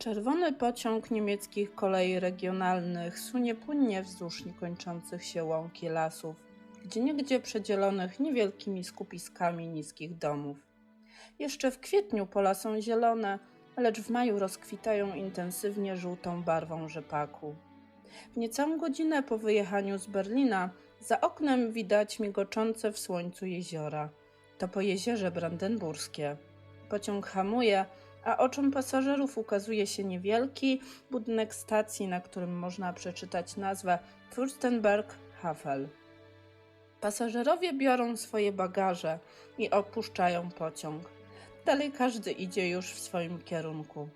Czerwony pociąg niemieckich kolei regionalnych sunie płynnie wzdłuż niekończących się łąki lasów, gdzieniegdzie przedzielonych niewielkimi skupiskami niskich domów. Jeszcze w kwietniu pola są zielone, lecz w maju rozkwitają intensywnie żółtą barwą rzepaku. W niecałą godzinę po wyjechaniu z Berlina za oknem widać migoczące w słońcu jeziora. To po jeziorze brandenburskie. Pociąg hamuje, a oczom pasażerów ukazuje się niewielki budynek stacji, na którym można przeczytać nazwę Fürstenberg Havel. Pasażerowie biorą swoje bagaże i opuszczają pociąg. Dalej każdy idzie już w swoim kierunku.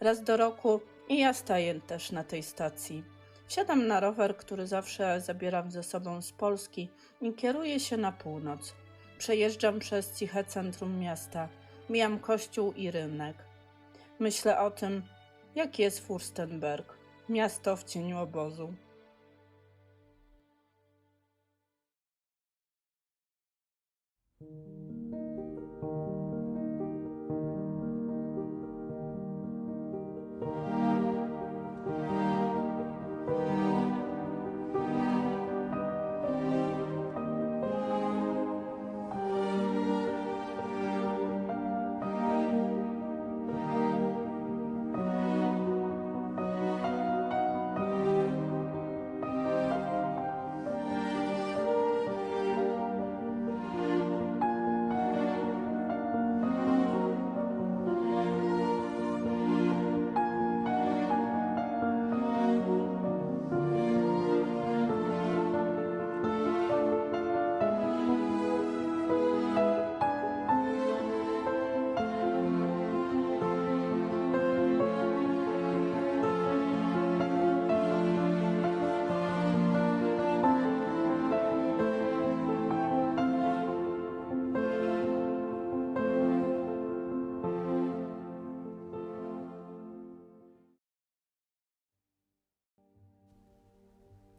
Raz do roku i ja staję też na tej stacji. Wsiadam na rower, który zawsze zabieram ze sobą z Polski i kieruję się na północ. Przejeżdżam przez ciche centrum miasta, mijam kościół i rynek. Myślę o tym, jak jest Furstenberg, miasto w cieniu obozu.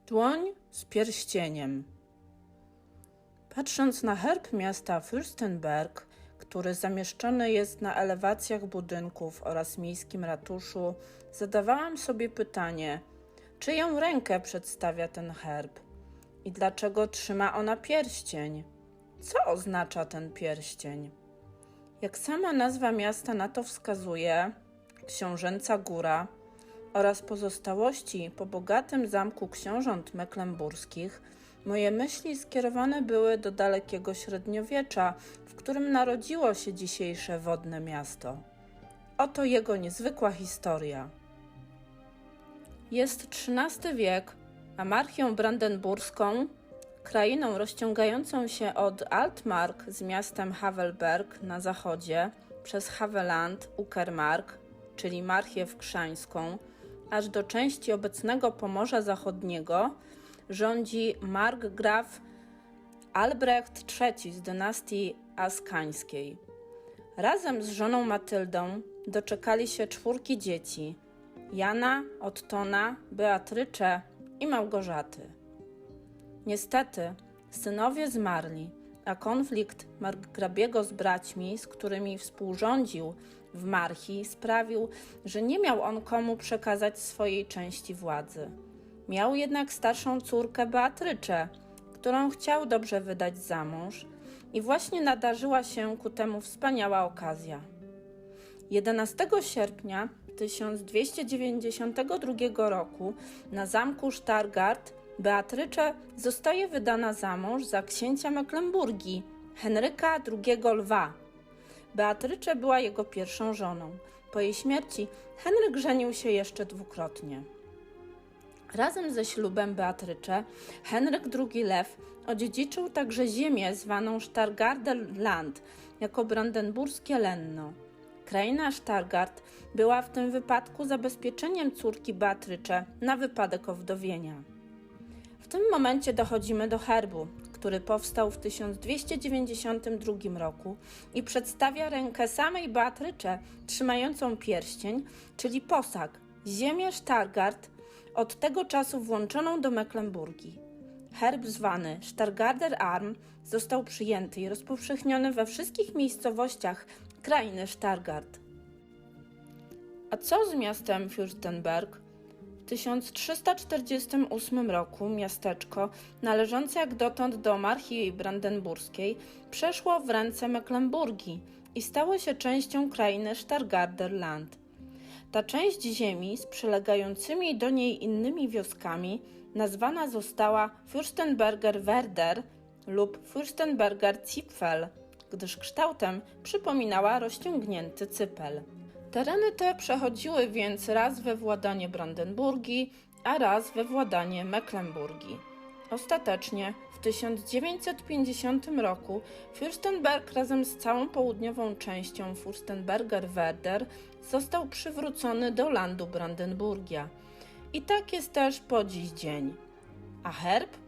Dłoń z pierścieniem. Patrząc na herb miasta Fürstenberg, który zamieszczony jest na elewacjach budynków oraz miejskim ratuszu, zadawałam sobie pytanie, czyją rękę przedstawia ten herb i dlaczego trzyma ona pierścień? Co oznacza ten pierścień? Jak sama nazwa miasta na to wskazuje, Książęca Góra oraz pozostałości po bogatym zamku książąt mecklenburskich, moje myśli skierowane były do dalekiego średniowiecza, w którym narodziło się dzisiejsze wodne miasto. Oto jego niezwykła historia. Jest XIII wiek, a marchią brandenburską, krainą rozciągającą się od Altmark z miastem Havelberg na zachodzie, przez Haveland, Uckermark, czyli Marchię Wkrzańską, aż do części obecnego Pomorza Zachodniego rządzi markgraf Albrecht III z dynastii askańskiej. Razem z żoną Matyldą doczekali się czwórki dzieci: Jana, Ottona, Beatrycze i Małgorzaty. Niestety, synowie zmarli, a konflikt markgrabiego z braćmi, z którymi współrządził w Marchi sprawił, że nie miał on komu przekazać swojej części władzy. Miał jednak starszą córkę Beatrycze, którą chciał dobrze wydać za mąż i właśnie nadarzyła się ku temu wspaniała okazja. 11 sierpnia 1292 roku na zamku Stargard Beatrycze zostaje wydana za mąż za księcia Mecklenburgii, Henryka II Lwa, Beatrycze była jego pierwszą żoną. Po jej śmierci Henryk żenił się jeszcze dwukrotnie. Razem ze ślubem Beatrycze Henryk II Lew odziedziczył także ziemię zwaną Stargarder Land jako brandenburskie Lenno. Kraina Stargard była w tym wypadku zabezpieczeniem córki Beatrycze na wypadek owdowienia. W tym momencie dochodzimy do herbu, który powstał w 1292 roku i przedstawia rękę samej Beatrycze trzymającą pierścień, czyli posag, ziemię Stargard, od tego czasu włączoną do Mecklenburgii. Herb zwany Stargarder Arm został przyjęty i rozpowszechniony we wszystkich miejscowościach krainy Stargard. A co z miastem Fürstenberg? W 1348 roku miasteczko, należące jak dotąd do monarchii brandenburskiej, przeszło w ręce Mecklenburgii i stało się częścią krainy Stargarder Land. Ta część ziemi z przylegającymi do niej innymi wioskami nazwana została Fürstenberger Werder lub Fürstenberger Zipfel, gdyż kształtem przypominała rozciągnięty cypel. Tereny te przechodziły więc raz we władanie Brandenburgii, a raz we władanie Mecklenburgii. Ostatecznie w 1950 roku Fürstenberg razem z całą południową częścią Fürstenberger Werder został przywrócony do landu Brandenburgia. I tak jest też po dziś dzień. A herb?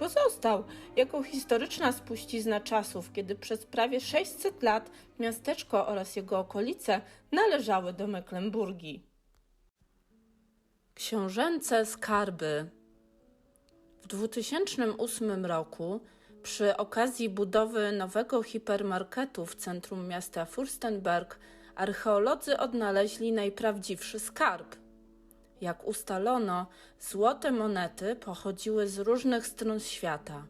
Pozostał jako historyczna spuścizna czasów, kiedy przez prawie 600 lat miasteczko oraz jego okolice należały do Mecklenburgii. Książęce skarby w 2008 roku przy okazji budowy nowego hipermarketu w centrum miasta Fürstenberg archeolodzy odnaleźli najprawdziwszy skarb. Jak ustalono, złote monety pochodziły z różnych stron świata.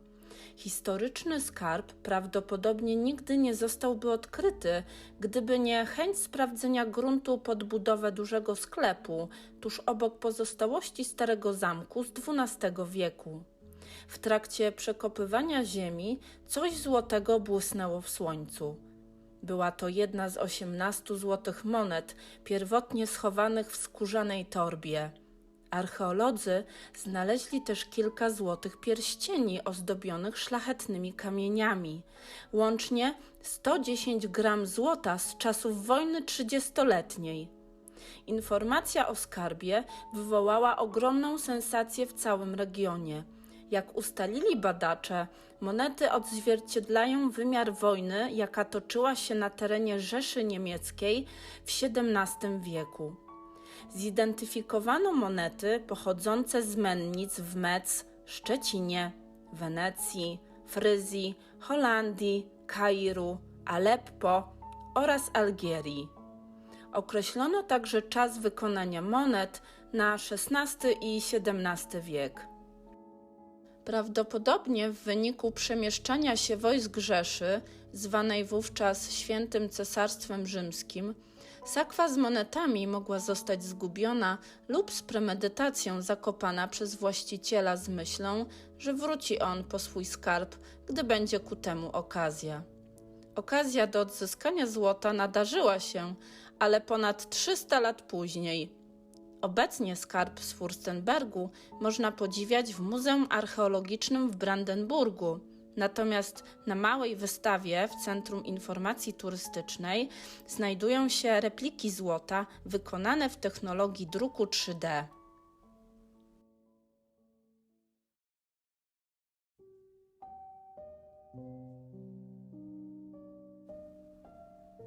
Historyczny skarb prawdopodobnie nigdy nie zostałby odkryty, gdyby nie chęć sprawdzenia gruntu pod budowę dużego sklepu tuż obok pozostałości starego zamku z XII wieku. W trakcie przekopywania ziemi coś złotego błysnęło w słońcu. Była to jedna z osiemnastu złotych monet, pierwotnie schowanych w skórzanej torbie. Archeolodzy znaleźli też kilka złotych pierścieni ozdobionych szlachetnymi kamieniami. Łącznie 110 gram złota z czasów wojny trzydziestoletniej. Informacja o skarbie wywołała ogromną sensację w całym regionie. Jak ustalili badacze, monety odzwierciedlają wymiar wojny, jaka toczyła się na terenie Rzeszy Niemieckiej w XVII wieku. Zidentyfikowano monety pochodzące z mennic w Metz, Szczecinie, Wenecji, Fryzji, Holandii, Kairu, Aleppo oraz Algierii. Określono także czas wykonania monet na XVI i XVII wiek. Prawdopodobnie w wyniku przemieszczania się wojsk Rzeszy, zwanej wówczas Świętym Cesarstwem Rzymskim, sakwa z monetami mogła zostać zgubiona lub z premedytacją zakopana przez właściciela z myślą, że wróci on po swój skarb, gdy będzie ku temu okazja. Okazja do odzyskania złota nadarzyła się, ale ponad 300 lat później, Obecnie skarb z Furstenbergu można podziwiać w Muzeum Archeologicznym w Brandenburgu. Natomiast na małej wystawie w Centrum Informacji Turystycznej znajdują się repliki złota wykonane w technologii druku 3D.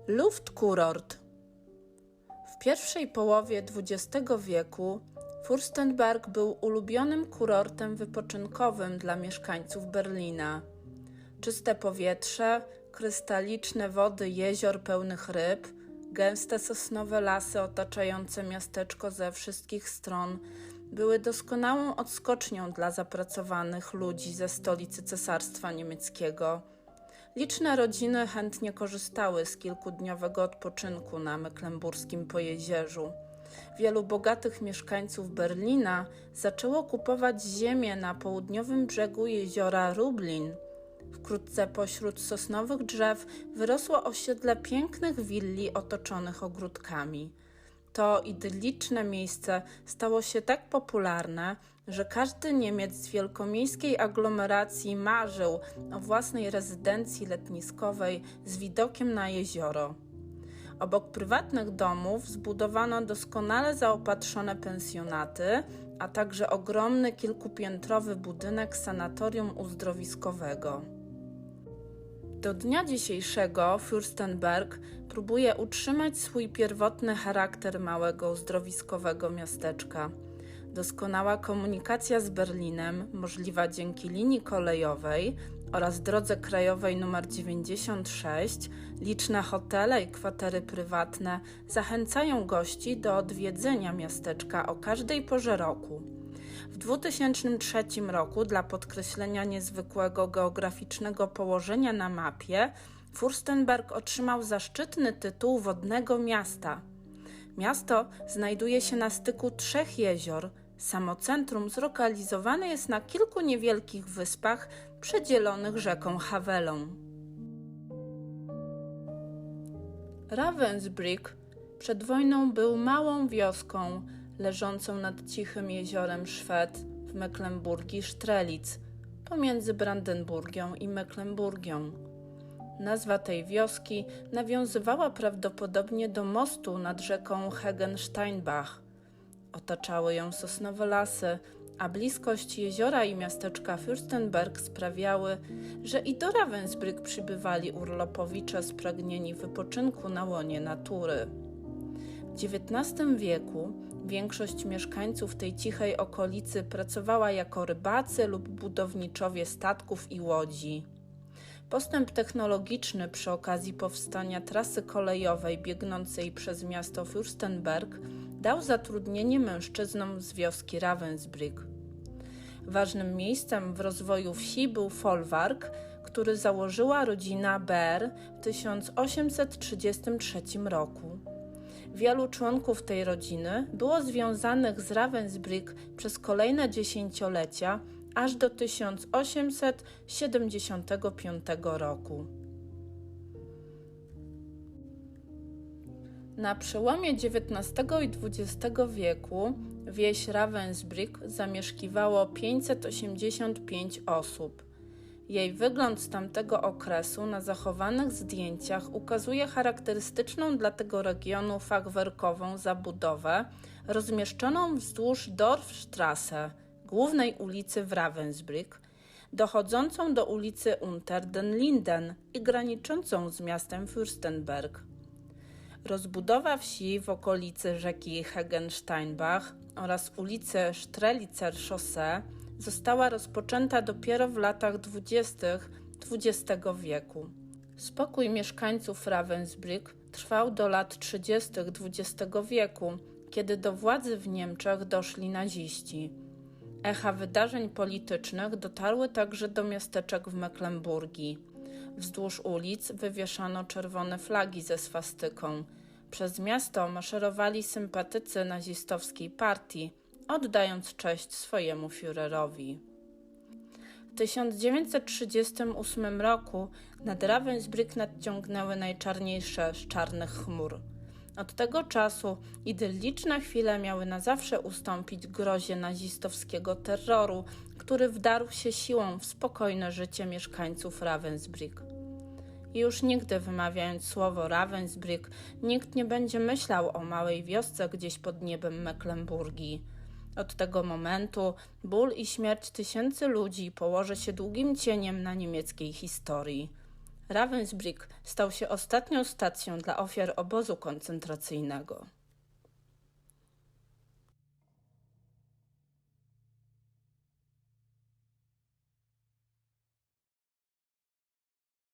Luftkurort pierwszej połowie XX wieku Furstenberg był ulubionym kurortem wypoczynkowym dla mieszkańców Berlina. Czyste powietrze, krystaliczne wody jezior pełnych ryb, gęste sosnowe lasy otaczające miasteczko ze wszystkich stron były doskonałą odskocznią dla zapracowanych ludzi ze stolicy Cesarstwa Niemieckiego. Liczne rodziny chętnie korzystały z kilkudniowego odpoczynku na Mecklenburskim Pojezierzu. Wielu bogatych mieszkańców Berlina zaczęło kupować ziemię na południowym brzegu jeziora Rublin. Wkrótce pośród sosnowych drzew wyrosło osiedle pięknych willi otoczonych ogródkami. To idylliczne miejsce stało się tak popularne, że każdy Niemiec z wielkomiejskiej aglomeracji marzył o własnej rezydencji letniskowej z widokiem na jezioro. Obok prywatnych domów zbudowano doskonale zaopatrzone pensjonaty, a także ogromny kilkupiętrowy budynek sanatorium uzdrowiskowego. Do dnia dzisiejszego Fürstenberg próbuje utrzymać swój pierwotny charakter małego uzdrowiskowego miasteczka. Doskonała komunikacja z Berlinem, możliwa dzięki linii kolejowej oraz drodze krajowej nr 96 liczne hotele i kwatery prywatne zachęcają gości do odwiedzenia miasteczka o każdej porze roku. W 2003 roku dla podkreślenia niezwykłego geograficznego położenia na mapie Furstenberg otrzymał zaszczytny tytuł wodnego miasta. Miasto znajduje się na styku trzech jezior. Samo centrum zlokalizowane jest na kilku niewielkich wyspach przedzielonych rzeką Havelą. Ravensbrück przed wojną był małą wioską leżącą nad cichym jeziorem Szwed w Mecklenburgii Strelitz pomiędzy Brandenburgią i Mecklenburgią. Nazwa tej wioski nawiązywała prawdopodobnie do mostu nad rzeką Hegensteinbach. Otaczały ją sosnowe lasy, a bliskość jeziora i miasteczka Fürstenberg sprawiały, że i do Ravensbrück przybywali urlopowicze spragnieni wypoczynku na łonie natury. W XIX wieku większość mieszkańców tej cichej okolicy pracowała jako rybacy lub budowniczowie statków i łodzi. Postęp technologiczny przy okazji powstania trasy kolejowej biegnącej przez miasto Fürstenberg dał zatrudnienie mężczyznom z wioski Ravensbrück. Ważnym miejscem w rozwoju wsi był folwark, który założyła rodzina Ber w 1833 roku. Wielu członków tej rodziny było związanych z Ravensbrück przez kolejne dziesięciolecia, aż do 1875 roku. Na przełomie XIX i XX wieku wieś Ravensbrück zamieszkiwało 585 osób. Jej wygląd z tamtego okresu na zachowanych zdjęciach ukazuje charakterystyczną dla tego regionu fachwerkową zabudowę rozmieszczoną wzdłuż Dorfstrasse, głównej ulicy w Ravensbrück, dochodzącą do ulicy Unter den Linden i graniczącą z miastem Fürstenberg. Rozbudowa wsi w okolicy rzeki Hegensteinbach oraz ulicy Strelitzer Chaussee została rozpoczęta dopiero w latach dwudziestych XX wieku. Spokój mieszkańców Ravensbrück trwał do lat 30. XX wieku, kiedy do władzy w Niemczech doszli naziści. Echa wydarzeń politycznych dotarły także do miasteczek w Mecklenburgii. Wzdłuż ulic wywieszano czerwone flagi ze swastyką. Przez miasto maszerowali sympatycy nazistowskiej partii, oddając cześć swojemu Führerowi. W 1938 roku nad Ravensbrück nadciągnęły najczarniejsze z czarnych chmur. Od tego czasu idylliczne chwile miały na zawsze ustąpić grozie nazistowskiego terroru, który wdarł się siłą w spokojne życie mieszkańców Ravensbrück. Już nigdy wymawiając słowo Ravensbrück, nikt nie będzie myślał o małej wiosce gdzieś pod niebem Mecklenburgii. Od tego momentu ból i śmierć tysięcy ludzi położy się długim cieniem na niemieckiej historii. Ravensbrück stał się ostatnią stacją dla ofiar obozu koncentracyjnego.